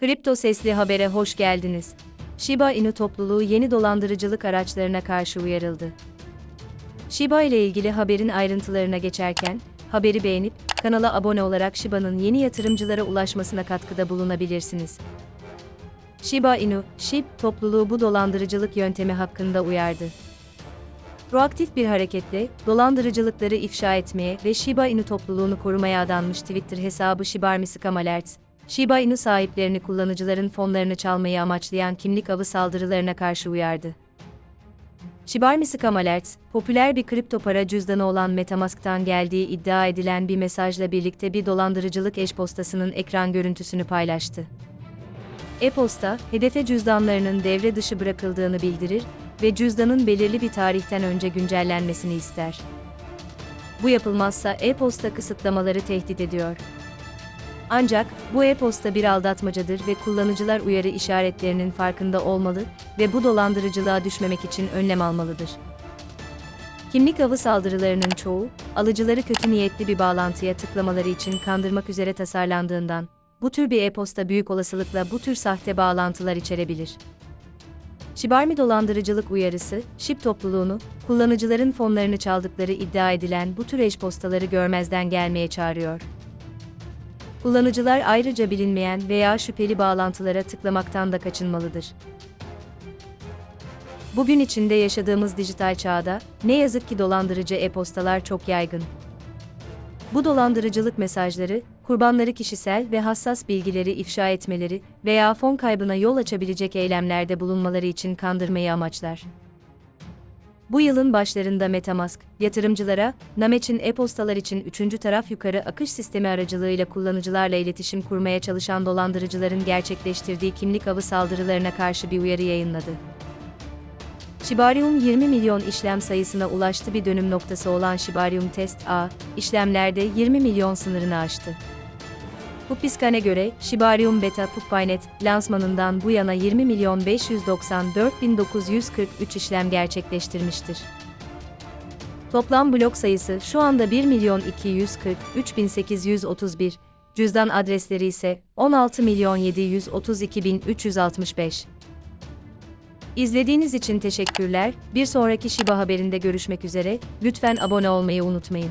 Kripto Sesli Haber'e hoş geldiniz. Shiba Inu topluluğu yeni dolandırıcılık araçlarına karşı uyarıldı. Shiba ile ilgili haberin ayrıntılarına geçerken, haberi beğenip, kanala abone olarak Shiba'nın yeni yatırımcılara ulaşmasına katkıda bulunabilirsiniz. Shiba Inu, SHIB topluluğu bu dolandırıcılık yöntemi hakkında uyardı. Proaktif bir hareketle, dolandırıcılıkları ifşa etmeye ve Shiba Inu topluluğunu korumaya adanmış Twitter hesabı Shibarmiskam Alerts, Shiba Inu sahiplerini kullanıcıların fonlarını çalmayı amaçlayan kimlik avı saldırılarına karşı uyardı. Shibarmiskam Alerts, popüler bir kripto para cüzdanı olan Metamask'tan geldiği iddia edilen bir mesajla birlikte bir dolandırıcılık eş-postasının ekran görüntüsünü paylaştı. E-posta, hedefe cüzdanlarının devre dışı bırakıldığını bildirir ve cüzdanın belirli bir tarihten önce güncellenmesini ister. Bu yapılmazsa e-posta kısıtlamaları tehdit ediyor. Ancak bu e-posta bir aldatmacadır ve kullanıcılar uyarı işaretlerinin farkında olmalı ve bu dolandırıcılığa düşmemek için önlem almalıdır. Kimlik avı saldırılarının çoğu, alıcıları kötü niyetli bir bağlantıya tıklamaları için kandırmak üzere tasarlandığından, bu tür bir e-posta büyük olasılıkla bu tür sahte bağlantılar içerebilir. Şibarmi dolandırıcılık uyarısı, SHIB topluluğunu, kullanıcıların fonlarını çaldıkları iddia edilen bu tür eş-postaları görmezden gelmeye çağırıyor. Kullanıcılar ayrıca bilinmeyen veya şüpheli bağlantılara tıklamaktan da kaçınmalıdır. Bugün içinde yaşadığımız dijital çağda, ne yazık ki dolandırıcı e-postalar çok yaygın. Bu dolandırıcılık mesajları, kurbanları kişisel ve hassas bilgileri ifşa etmeleri veya fon kaybına yol açabilecek eylemlerde bulunmaları için kandırmayı amaçlar. Bu yılın başlarında MetaMask, yatırımcılara, Nameç'in e-postalar için üçüncü taraf yukarı akış sistemi aracılığıyla kullanıcılarla iletişim kurmaya çalışan dolandırıcıların gerçekleştirdiği kimlik avı saldırılarına karşı bir uyarı yayınladı. Shibarium 20 milyon işlem sayısına ulaştı bir dönüm noktası olan Shibarium Test A, işlemlerde 20 milyon sınırını aştı. Pupiskan'e göre, Shibarium Beta Puppinet, lansmanından bu yana 20 milyon 594 bin 943 işlem gerçekleştirmiştir. Toplam blok sayısı şu anda 1 milyon 243 bin 831, cüzdan adresleri ise 16 milyon 732 bin 365. İzlediğiniz için teşekkürler. Bir sonraki Shiba haberinde görüşmek üzere. Lütfen abone olmayı unutmayın.